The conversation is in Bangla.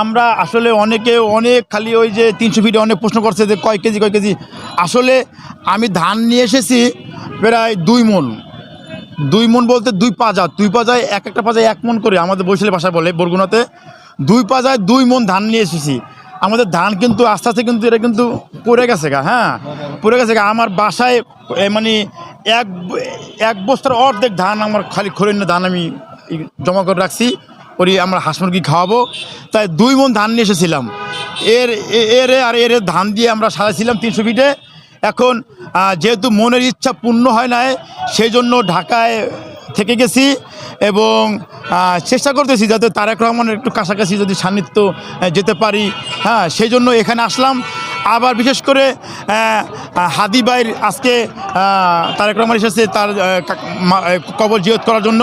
আমরা আসলে অনেকে অনেক খালি ওই যে তিনশো ফিটে অনেক প্রশ্ন করছে যে কয় কেজি কয় কেজি। আসলে আমি ধান নিয়ে এসেছি প্রায় দুই মন। দুই মন বলতে দুই পাজা। দুই পাজায় এক একটা পাজায় এক মন করে, আমাদের বৈশালী ভাষায় বলে, বরগুনাতে। দুই পাজায় দুই মন ধান নিয়ে এসেছি। আমাদের ধান কিন্তু আস্তে আস্তে কিন্তু এটা কিন্তু পড়ে গেছে গা হ্যাঁ? পড়ে গেছে গা। আমার বাসায় মানে এক এক বস্তার অর্ধেক ধান আমার খালি খরিন্য ধান আমি জমা করে রাখছি। ওরি আমরা হাঁস মুরগি খাওয়াবো। তাই দুই মন ধান নিয়ে এসেছিলাম। এর এর আর এর ধান দিয়ে আমরা সাজাইছিলাম তিনশো ফিটে। এখন যেহেতু মনের ইচ্ছা পূর্ণ হয় নাই সেই জন্য ঢাকায় থেকে গেছি এবং চেষ্টা করতেছি যাতে তারেক রহমানের একটু কাছাকাছি যদি সান্নিধ্য যেতে পারি। হ্যাঁ সেই জন্য এখানে আসলাম। আবার বিশেষ করে হাদি ভাইয়ের আজকে তারেক রহমান এসেছে তার কবর জিয়ত করার জন্য।